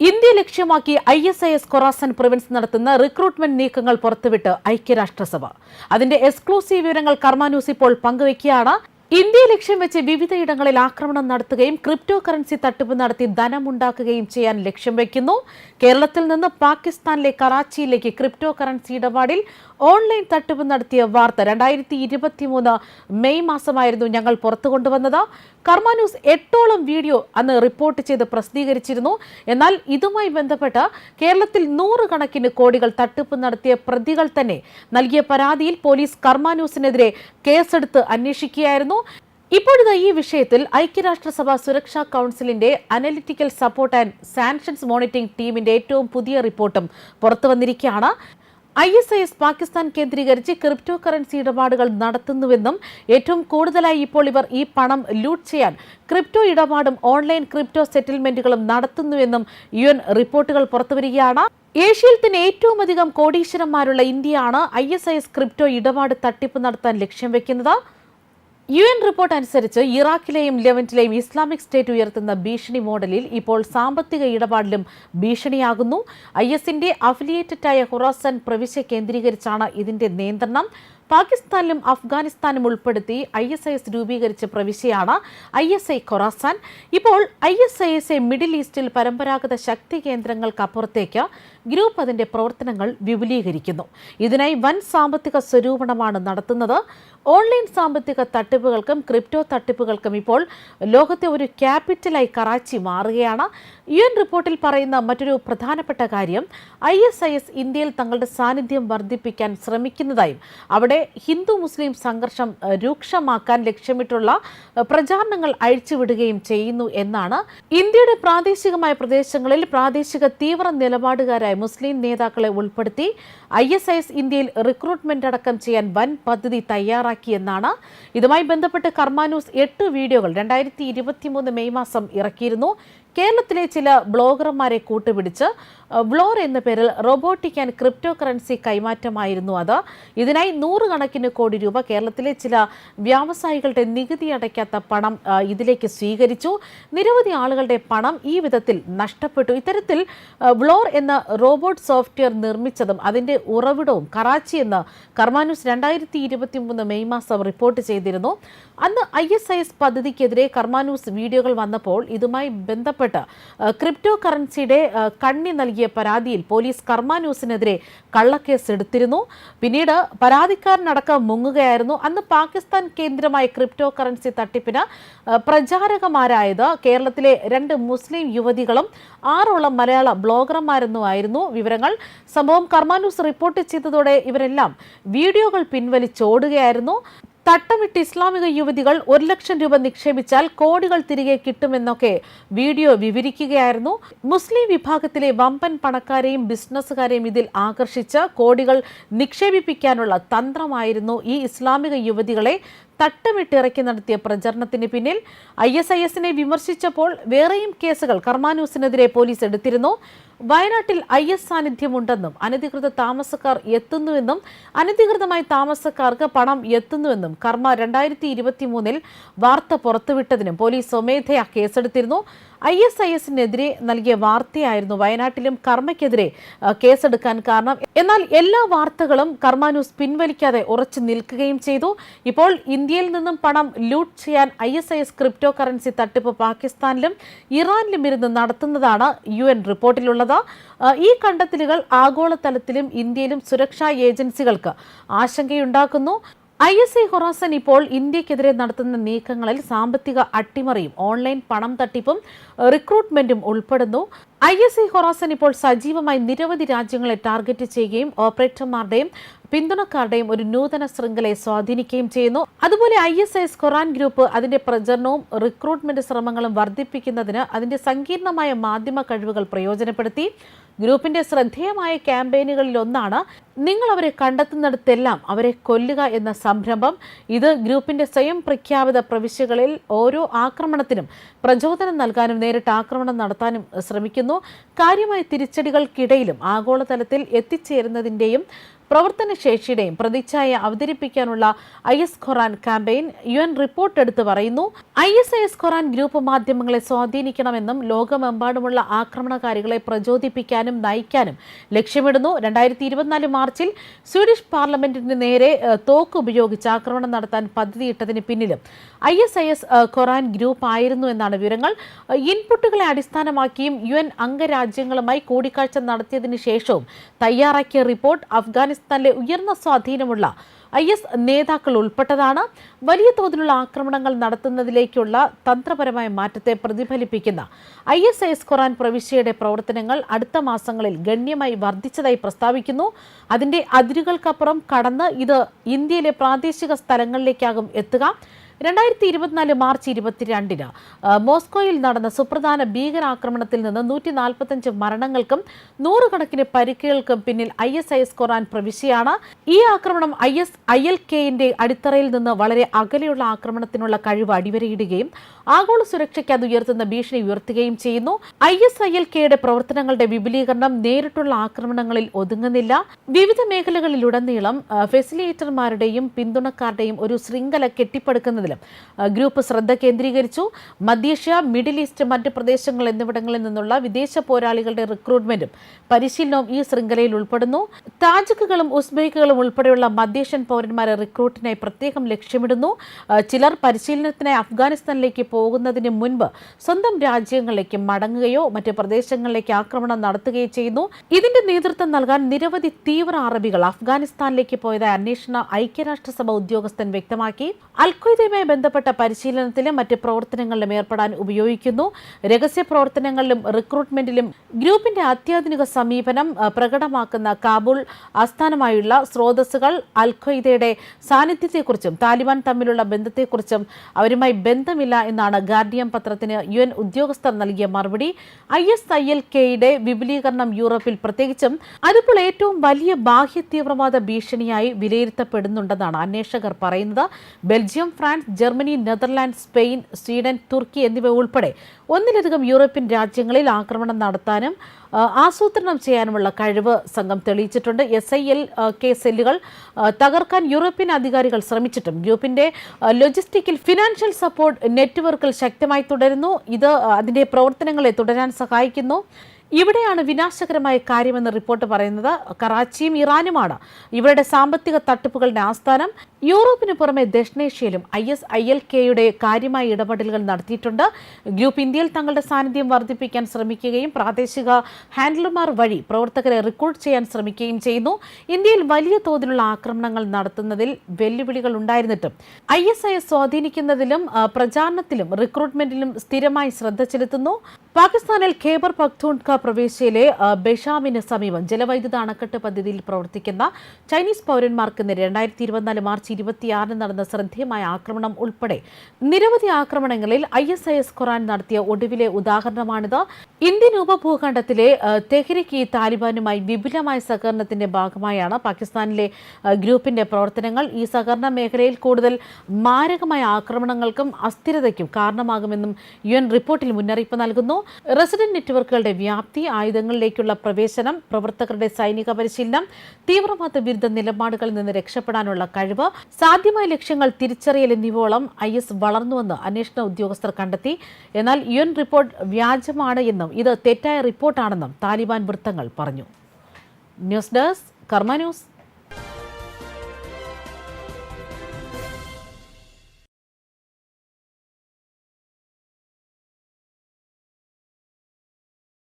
India ലക്ഷ്യമാക്കി I S I S Khorasan province നടത്തുന്ന recruitment നീക്കങ്ങൾ പുറത്തുവിട്ട് ഐക്യരാഷ്ട്രസഭ. അതിന്റെ എക്സ്ക്ലൂസീവ് വിവരങ്ങൾ കർമാന്യൂസ് ഇപ്പോൾ പങ്കുവയ്ക്കുകയാണ്. ഇന്ത്യയെ ലക്ഷ്യം വെച്ച് വിവിധയിടങ്ങളിൽ ആക്രമണം നടത്തുകയും ക്രിപ്റ്റോ കറൻസി തട്ടിപ്പ് നടത്തി ധനമുണ്ടാക്കുകയും ചെയ്യാൻ ലക്ഷ്യം വയ്ക്കുന്നു കേരളത്തിൽ നിന്ന് പാകിസ്ഥാനിലെ കറാച്ചിയിലേക്ക് ക്രിപ്റ്റോ കറൻസി ഇടപാടിൽ ഓൺലൈൻ തട്ടിപ്പ് നടത്തിയ വാർത്ത രണ്ടായിരത്തി ഇരുപത്തിമൂന്ന് മെയ് മാസമായിരുന്നു ഞങ്ങൾ പുറത്തു കൊണ്ടുവന്നത്. കർമ്മ ന്യൂസ് എട്ടോളം വീഡിയോ അന്ന് റിപ്പോർട്ട് ചെയ്ത് പ്രസിദ്ധീകരിച്ചിരുന്നു. എന്നാൽ ഇതുമായി ബന്ധപ്പെട്ട് കേരളത്തിൽ നൂറുകണക്കിന് കോടികൾ തട്ടിപ്പ് നടത്തിയ പ്രതികൾ തന്നെ നൽകിയ പരാതിയിൽ പോലീസ് കർമ്മ ന്യൂസിനെതിരെ കേസെടുത്ത് അന്വേഷിക്കുകയായിരുന്നു. ഇപ്പോഴിതാ ഈ വിഷയത്തിൽ ഐക്യരാഷ്ട്രസഭ സുരക്ഷാ കൗൺസിലിന്റെ analytical support and sanctions monitoring ടീമിന്റെ ഏറ്റവും പുതിയ റിപ്പോർട്ടും പുറത്തു വന്നിരിക്കുകയാണ്. I S I S Pakistan കേന്ദ്രീകരിച്ച് ക്രിപ്റ്റോ കറൻസി ഇടപാടുകൾ നടത്തുന്നുവെന്നും ഏറ്റവും കൂടുതലായി ഇപ്പോൾ ഇവർ ഈ പണം ലൂട്ട് ചെയ്യാൻ ക്രിപ്റ്റോ ഇടപാടും ഓൺലൈൻ ക്രിപ്റ്റോ സെറ്റിൽമെന്റുകളും നടത്തുന്നുവെന്നും യു എൻ റിപ്പോർട്ടുകൾ പുറത്തുവരികയാണ് ഏഷ്യയിൽ തന്നെ ഏറ്റവും അധികം കോടീശ്വരന്മാരുള്ള ഇന്ത്യയാണ് I S I S crypto ഇടപാട് തട്ടിപ്പ് നടത്താൻ ലക്ഷ്യം വെക്കുന്നത്. യു എൻ റിപ്പോർട്ട് അനുസരിച്ച് ഇറാഖിലെയും ലെവന്റിലെയും ഇസ്ലാമിക് സ്റ്റേറ്റ് ഉയർത്തുന്ന ഭീഷണി മോഡലിൽ ഇപ്പോൾ സാമ്പത്തിക ഇടപാടിലും ഭീഷണിയാകുന്നു. ഐ എസിന്റെ അഫിലിയേറ്റഡായ ഹൊറാസൻ പ്രവിശ്യ കേന്ദ്രീകരിച്ചാണ് ഇതിന്റെ നിയന്ത്രണം. പാകിസ്ഥാനിലും അഫ്ഗാനിസ്ഥാനും ഉൾപ്പെടുത്തി ഐ എസ് ഐ എസ് രൂപീകരിച്ച പ്രവിശ്യയാണ് ഐ എസ് ഐ ഖൊറാസാൻ. ഇപ്പോൾ I S I S A middle ഈസ്റ്റിൽ പരമ്പരാഗത ശക്തി കേന്ദ്രങ്ങൾക്കപ്പുറത്തേക്ക് ഗ്രൂപ്പ് അതിന്റെ പ്രവർത്തനങ്ങൾ വിപുലീകരിക്കുന്നു. ഇതിനായി വൻ സാമ്പത്തിക സ്വരൂപണമാണ് നടത്തുന്നത്. ഓൺലൈൻ സാമ്പത്തിക തട്ടിപ്പുകൾക്കും ക്രിപ്റ്റോ തട്ടിപ്പുകൾക്കും ഇപ്പോൾ ലോകത്തെ ഒരു ക്യാപിറ്റലായി കറാച്ചി മാറുകയാണ്. യു എൻ റിപ്പോർട്ടിൽ പറയുന്ന മറ്റൊരു പ്രധാനപ്പെട്ട കാര്യം ഐ എസ് ഐ എസ് ഇന്ത്യയിൽ തങ്ങളുടെ സാന്നിധ്യം വർദ്ധിപ്പിക്കാൻ ശ്രമിക്കുന്നതായും അവിടെ ഹിന്ദു മുസ്ലിം സംഘർഷം രൂക്ഷമാക്കാൻ ലക്ഷ്യമിട്ടുള്ള പ്രചാരണങ്ങൾ അഴിച്ചുവിടുകയും ചെയ്യുന്നു എന്നാണ്. ഇന്ത്യയുടെ പ്രാദേശികമായ പ്രദേശങ്ങളിൽ പ്രാദേശിക തീവ്ര നിലപാടുകാരായ മുസ്ലിം നേതാക്കളെ ഉൾപ്പെടുത്തി I S S India recruitment അടക്കം ചെയ്യാൻ വൻ പദ്ധതി തയ്യാറാക്കിയെന്നാണ്. ഇതുമായി ബന്ധപ്പെട്ട് കർമാനൂസ് എട്ട് വീഡിയോകൾ രണ്ടായിരത്തി മെയ് മാസം ഇറക്കിയിരുന്നു. കേരളത്തിലെ ചില ബ്ലോഗർമാരെ കൂട്ടുപിടിച്ച് ബ്ലോർ എന്ന പേരിൽ റോബോട്ടിക് ആൻഡ് ക്രിപ്റ്റോ കറൻസി കൈമാറ്റമായിരുന്നു അത്. ഇതിനായി നൂറുകണക്കിന് കോടി രൂപ കേരളത്തിലെ ചില വ്യാവസായികളുടെ നികുതി അടയ്ക്കാത്ത പണം ഇതിലേക്ക് സ്വീകരിച്ചു. നിരവധി ആളുകളുടെ പണം ഈ വിധത്തിൽ നഷ്ടപ്പെട്ടു. ഇത്തരത്തിൽ ബ്ലോർ എന്ന റോബോട്ട് സോഫ്റ്റ്വെയർ നിർമ്മിച്ചതും അതിന്റെ ഉറവിടവും കറാച്ചി എന്ന് കർമാനുസ് രണ്ടായിരത്തി ഇരുപത്തി മൂന്ന് മെയ് മാസം റിപ്പോർട്ട് ചെയ്തിരുന്നു. അന്ന് ഐ എസ് ഐ എസ് പദ്ധതിക്കെതിരെ കർമാനൂസ് വീഡിയോകൾ വന്നപ്പോൾ ഇതുമായി ബന്ധപ്പെട്ട് അഹ്, ക്രിപ്റ്റോ കറൻസിയുടെ കണ്ണി നൽകിയ പരാതിയിൽ പോലീസ് കർമാനൂസിനെതിരെ കള്ളക്കേസ് എടുത്തിരുന്നു പിന്നീട് പരാതിക്കാരനടക്കം മുങ്ങുകയായിരുന്നു. അന്ന് പാകിസ്ഥാൻ കേന്ദ്രമായ ക്രിപ്റ്റോ കറൻസി തട്ടിപ്പിന് പ്രചാരകമാരായത് കേരളത്തിലെ രണ്ട് മുസ്ലിം യുവതികളും ആറോളം മലയാള ബ്ലോഗർമാരെന്നുമായിരുന്നു വിവരങ്ങൾ. സംഭവം കർമാനൂസ് റിപ്പോർട്ട് ചെയ്തതോടെ ഇവരെല്ലാം വീഡിയോകൾ പിൻവലിച്ചോടുകയായിരുന്നു. തട്ടമിട്ട് ഇസ്ലാമിക യുവതികൾ ഒരു ലക്ഷം രൂപ നിക്ഷേപിച്ചാൽ കോടികൾ തിരികെ കിട്ടുമെന്നൊക്കെ വീഡിയോ വിവരിക്കുകയായിരുന്നു. മുസ്ലിം വിഭാഗത്തിലെ വമ്പൻ പണക്കാരെയും ബിസിനസ്സുകാരെയും ഇതിൽ ആകർഷിച്ച് കോടികൾ നിക്ഷേപിപ്പിക്കാനുള്ള തന്ത്രമായിരുന്നു ഈ ഇസ്ലാമിക യുവതികളെ തട്ടമിട്ടിറക്കി നടത്തിയ പ്രചരണത്തിന് പിന്നിൽ ഐ എസ് ഐ എസിനെ വിമർശിച്ചപ്പോൾ വേറെയും കേസുകൾ കർമാനൂസിനെതിരെ പോലീസ് എടുത്തിരുന്നു. വയനാട്ടിൽ ഐ എസ് സാന്നിധ്യമുണ്ടെന്നും അനധികൃത താമസക്കാർ എത്തുന്നുവെന്നും അനധികൃതമായി താമസക്കാർക്ക് പണം എത്തുന്നുവെന്നും കർമ്മ രണ്ടായിരത്തി ഇരുപത്തി മൂന്നിൽ വാർത്ത പുറത്തുവിട്ടതിനും പോലീസ് സ്വമേധയാ കേസെടുത്തിരുന്നു. ഐ എസ് ഐ എസിനെതിരെ നൽകിയ വാർത്തയായിരുന്നു വയനാട്ടിലും കർമ്മയ്ക്കെതിരെ കേസെടുക്കാൻ കാരണം. എന്നാൽ എല്ലാ വാർത്തകളും കർമ്മ ന്യൂസ് പിൻവലിക്കാതെ ഉറച്ചു നിൽക്കുകയും ചെയ്തു. ഇപ്പോൾ ഇന്ത്യയിൽ നിന്നും പണം ലൂട്ട് ചെയ്യാൻ I S I S crypto currency തട്ടിപ്പ് പാകിസ്ഥാനിലും ഇറാനിലും ഇരുന്ന് നടത്തുന്നതാണ് യു എൻ റിപ്പോർട്ടിലുള്ളത്. ഈ കണ്ടെത്തലുകൾ ആഗോളതലത്തിലും ഇന്ത്യയിലും സുരക്ഷാ ഏജൻസികൾക്ക് ആശങ്കയുണ്ടാക്കുന്നു. ഐ എസ് ഐ ഹൊറാസൻ ഇപ്പോൾ ഇന്ത്യക്കെതിരെ നടത്തുന്ന നീക്കങ്ങളിൽ സാമ്പത്തിക അട്ടിമറിയും ഓൺലൈൻ പണം തട്ടിപ്പും റിക്രൂട്ട്മെന്റും ഉൾപ്പെടുന്നു. ഐ എസ് ഐ ഹൊറാസൻ ഇപ്പോൾ സജീവമായി നിരവധി രാജ്യങ്ങളെ ടാർഗറ്റ് ചെയ്യുകയും ഓപ്പറേറ്റർമാരുടെയും പിന്തുണക്കാരുടെയും ഒരു നൂതന ശൃംഖലയെ സ്വാധീനിക്കുകയും ചെയ്യുന്നു. അതുപോലെ I S S Quran group അതിന്റെ പ്രചരണവും റിക്രൂട്ട്മെന്റ് ശ്രമങ്ങളും വർദ്ധിപ്പിക്കുന്നതിന് അതിന്റെ സങ്കീർണമായ മാധ്യമ കഴിവുകൾ പ്രയോജനപ്പെടുത്തി. ഗ്രൂപ്പിന്റെ ശ്രദ്ധേയമായ ക്യാമ്പയിനുകളിൽ ഒന്നാണ് നിങ്ങൾ അവരെ കണ്ടെത്തുന്നിടത്തെല്ലാം അവരെ കൊല്ലുക എന്ന സംരംഭം. ഇത് ഗ്രൂപ്പിന്റെ സ്വയം പ്രഖ്യാപിത പ്രവിശ്യകളിൽ ഓരോ ആക്രമണത്തിനും പ്രചോദനം നൽകാനും നേരിട്ട് ആക്രമണം നടത്താനും ശ്രമിക്കുന്നു. കാര്യമായ തിരിച്ചടികൾക്കിടയിലും ആഗോളതലത്തിൽ എത്തിച്ചേരുന്നതിന്റെയും പ്രവർത്തനശേഷിയുടെയും പ്രതിച്ഛായ അവതരിപ്പിക്കാനുള്ള I S ഖൊറാൻ campaign U N report എടുത്തു പറയുന്നു. I S I S ഖൊറാൻ group മാധ്യമങ്ങളെ സ്വാധീനിക്കണമെന്നും ലോകമെമ്പാടുമുള്ള ആക്രമണകാരികളെ പ്രചോദിപ്പിക്കാനും നയിക്കാനും ലക്ഷ്യമിടുന്നു. രണ്ടായിരത്തി ഇരുപത്തിനാല് മാർച്ചിൽ സ്വീഡിഷ് പാർലമെന്റിന് നേരെ തോക്ക് ഉപയോഗിച്ച് ആക്രമണം നടത്താൻ പദ്ധതിയിട്ടതിന് പിന്നിലും I S I S ഖൊറാൻ group ആയിരുന്നു എന്നാണ് വിവരങ്ങൾ. ഇൻപുട്ടുകളെ അടിസ്ഥാനമാക്കിയും യു എൻ അംഗരാജ്യങ്ങളുമായി കൂടിക്കാഴ്ച നടത്തിയതിനു ശേഷവും തയ്യാറാക്കിയ റിപ്പോർട്ട് അഫ്ഗാനിസ്ഥാനിലെ ഉയർന്ന സ്വാധീനമുള്ള ഐ എസ് നേതാക്കൾ ഉൾപ്പെട്ടതാണ്. വലിയ തോതിലുള്ള ആക്രമണങ്ങൾ നടത്തുന്നതിലേക്കുള്ള തന്ത്രപരമായ മാറ്റത്തെ പ്രതിഫലിപ്പിക്കുന്ന ഐ എസ് എസ് ഖുറാൻ പ്രവിശ്യയുടെ പ്രവർത്തനങ്ങൾ അടുത്ത മാസങ്ങളിൽ ഗണ്യമായി വർദ്ധിച്ചതായി പ്രസ്താവിക്കുന്നു. അതിന്റെ അതിരുകൾക്കപ്പുറം കടന്ന് ഇത് ഇന്ത്യയിലെ പ്രാദേശിക സ്ഥലങ്ങളിലേക്കാകും എത്തുക. രണ്ടായിരത്തി ഇരുപത്തിനാല് മാർച്ച് ഇരുപത്തിരണ്ടിന് മോസ്കോയിൽ നടന്ന സുപ്രധാന ഭീകരാക്രമണത്തിൽ നിന്ന് നൂറ്റി നാൽപ്പത്തഞ്ച് മരണങ്ങൾക്കും നൂറുകണക്കിന് പരിക്കുകൾക്കും പിന്നിൽ ഐ എസ് ഐ എസ് ഖുറാൻ പ്രവിശ്യയാണ്. ഈ ആക്രമണം ഐ എസ് ഐ എൽ കെയിന്റെ അടിത്തറയിൽ നിന്ന് വളരെ അകലെയുള്ള ആക്രമണത്തിനുള്ള കഴിവ് അടിവരയിടുകയും ആഗോള സുരക്ഷയ്ക്ക് അത് ഉയർത്തുന്ന ഭീഷണി ഉയർത്തുകയും ചെയ്യുന്നു. ഐ എസ് ഐ എൽ കെയുടെ പ്രവർത്തനങ്ങളുടെ വിപുലീകരണം നേരിട്ടുള്ള ആക്രമണങ്ങളിൽ ഒതുങ്ങുന്നില്ല. വിവിധ മേഖലകളിലുടനീളം ഫെസിലേറ്റർമാരുടെയും പിന്തുണക്കാരുടെയും ഒരു ശൃംഖല കെട്ടിപ്പടുക്കുന്നതിലും ആ, ഗ്രൂപ്പ് ശ്രദ്ധ കേന്ദ്രീകരിച്ചു. മധ്യേഷ്യ മിഡിൽ ഈസ്റ്റ് മറ്റ് പ്രദേശങ്ങൾ എന്നിവിടങ്ങളിൽ നിന്നുള്ള വിദേശ പോരാളികളുടെ റിക്രൂട്ട്മെന്റും പരിശീലനവും ഈ ശൃംഖലയിൽ ഉൾപ്പെടുന്നു. താജിക്കുകളും ഉസ്ബേക്കുകളും ഉൾപ്പെടെയുള്ള മധ്യേഷ്യൻ പൗരന്മാരെ റിക്രൂട്ടിനായി പ്രത്യേകം ലക്ഷ്യമിടുന്നു. ചിലർ പരിശീലനത്തിനായി അഫ്ഗാനിസ്ഥാനിലേക്ക് പോകുന്നതിന് മുൻപ് സ്വന്തം രാജ്യങ്ങളിലേക്ക് മടങ്ങുകയോ മറ്റ് പ്രദേശങ്ങളിലേക്ക് ആക്രമണം നടത്തുകയോ ചെയ്യുന്നു. ഇതിന്റെ നേതൃത്വം നൽകാൻ നിരവധി തീവ്ര അറബികൾ അഫ്ഗാനിസ്ഥാനിലേക്ക് പോയതായി അന്വേഷണ ഐക്യരാഷ്ട്രസഭ ഉദ്യോഗസ്ഥൻ വ്യക്തമാക്കി. അൽഖ്വയ്ദയുമായി ബന്ധപ്പെട്ട പരിശീലനത്തിലും മറ്റ് പ്രവർത്തനങ്ങളിലും ഏർപ്പെടാൻ ഉപയോഗിക്കുന്നു. രഹസ്യ പ്രവർത്തനങ്ങളിലും റിക്രൂട്ട്മെന്റിലും ഗ്രൂപ്പിന്റെ അത്യാധുനിക സമീപനം പ്രകടമാക്കുന്ന കാബൂൾ ആസ്ഥാനമായുള്ള സ്രോതസ്സുകൾ അൽ അൽഖ്വയ്ദയുടെ സാന്നിധ്യത്തെക്കുറിച്ചും താലിബാൻ തമ്മിലുള്ള ബന്ധത്തെക്കുറിച്ചും അവരുമായി ബന്ധമില്ല എന്നാണ് ഗാർഡിയൻ പത്രത്തിന് യു എൻ ഉദ്യോഗസ്ഥർ നൽകിയ മറുപടി. ഐ എസ് ഐ എൽ കെയുടെ വിപുലീകരണം യൂറോപ്പിൽ പ്രത്യേകിച്ചും അതിപ്പോൾ ഏറ്റവും വലിയ ബാഹ്യ തീവ്രവാദ ഭീഷണിയായി വിലയിരുത്തപ്പെടുന്നുണ്ടെന്നാണ് അന്വേഷകർ പറയുന്നത്. Belgium France Germany Netherland Spain Sweden തുർക്കി എന്നിവ ഉൾപ്പെടെ ഒന്നിലധികം യൂറോപ്യൻ രാജ്യങ്ങളിൽ ആക്രമണം നടത്താനും ആസൂത്രണം ചെയ്യാനുമുള്ള കഴിവ് സംഘം തെളിയിച്ചിട്ടുണ്ട്. എസ് ഐ എൽ കെ സെല്ലുകൾ തകർക്കാൻ യൂറോപ്യൻ അധികാരികൾ ശ്രമിച്ചിട്ടും. ഗ്രൂപ്പിന്റെ ലോജിസ്റ്റിക്കൽ ഫിനാൻഷ്യൽ സപ്പോർട്ട് നെറ്റ്വർക്കിൽ ശക്തമായി തുടരുന്നു. ഇത് അതിന്റെ പ്രവർത്തനങ്ങളെ തുടരാൻ സഹായിക്കുന്നു. ഇവിടെയാണ് വിനാശകരമായ കാര്യമെന്ന് റിപ്പോർട്ട് പറയുന്നത്. കറാച്ചിയും ഇറാനുമാണ്. ഇവരുടെ സാമ്പത്തിക തട്ടിപ്പുകളുടെ ആസ്ഥാനം യൂറോപ്പിന് പുറമെ ദക്ഷിണേഷ്യയിലും ഐ എസ് ഐ എൽ കെയുടെ കാര്യമായ ഇടപെടലുകൾ നടത്തിയിട്ടുണ്ട്. ഗ്രൂപ്പ് ഇന്ത്യയിൽ തങ്ങളുടെ സാന്നിധ്യം വർദ്ധിപ്പിക്കാൻ ശ്രമിക്കുകയും പ്രാദേശിക ഹാൻഡിലർമാർ വഴി പ്രവർത്തകരെ റിക്രൂട്ട് ചെയ്യാൻ ശ്രമിക്കുകയും ചെയ്യുന്നു. ഇന്ത്യയിൽ വലിയ തോതിലുള്ള ആക്രമണങ്ങൾ നടത്തുന്നതിൽ വെല്ലുവിളികൾ ഉണ്ടായിരുന്നിട്ടും ഐ എസ് ഐ സ്വാധീനിക്കുന്നതിലും പ്രചാരണത്തിലും റിക്രൂട്ട്മെന്റിലും സ്ഥിരമായി ശ്രദ്ധ ചെലുത്തുന്നു. പാകിസ്ഥാനിൽ ഖേബർ പഖ്തൂൺക പ്രവിശ്യയിലെ ബെഷാമിന് സമീപം ജലവൈദ്യുത അണക്കെട്ട് പദ്ധതിയിൽ പ്രവർത്തിക്കുന്ന ചൈനീസ് പൗരന്മാർക്ക് രണ്ടായിരത്തി ഇരുപത്തിനാല് മാർച്ച് ഇരുപത്തിയാറിന് നടന്ന ശ്രദ്ധേയമായ ആക്രമണം ഉൾപ്പെടെ നിരവധി ആക്രമണങ്ങളിൽ ഐ എസ് ഐ എസ് ഖുറാൻ നടത്തിയ ഒടുവിലെ ഉദാഹരണമാണിത്. ഇന്ത്യൻ ഉപഭൂഖണ്ഡത്തിലെ തെഹ്രിക്ക് ഇ താലിബാനുമായി വിപുലമായ സഹകരണത്തിന്റെ ഭാഗമായാണ് പാകിസ്ഥാനിലെ ഗ്രൂപ്പിന്റെ പ്രവർത്തനങ്ങൾ. ഈ സഹകരണ മേഖലയിൽ കൂടുതൽ മാരകമായ ആക്രമണങ്ങൾക്കും അസ്ഥിരതയ്ക്കും കാരണമാകുമെന്നും യു റിപ്പോർട്ടിൽ മുന്നറിയിപ്പ് നൽകുന്നു. റെസിഡന്റ് നെറ്റ്വർക്കുകളുടെ വ്യാപ്തി ആയുധങ്ങളിലേക്കുള്ള പ്രവേശനം പ്രവർത്തകരുടെ സൈനിക പരിശീലനം തീവ്രവാദ വിരുദ്ധ നിലപാടുകളിൽ നിന്ന് രക്ഷപ്പെടാനുള്ള കഴിവ് സാധ്യമായ ലക്ഷ്യങ്ങൾ തിരിച്ചറിയൽ എന്നിവോളം ഐ എസ് വളർന്നുവെന്ന് അന്വേഷണ ഉദ്യോഗസ്ഥർ കണ്ടെത്തി. എന്നാൽ യു എൻ റിപ്പോർട്ട് വ്യാജമാണ് എന്നും ഇത് തെറ്റായ റിപ്പോർട്ടാണെന്നും താലിബാൻ വൃത്തങ്ങൾ പറഞ്ഞു. News desk Karma news.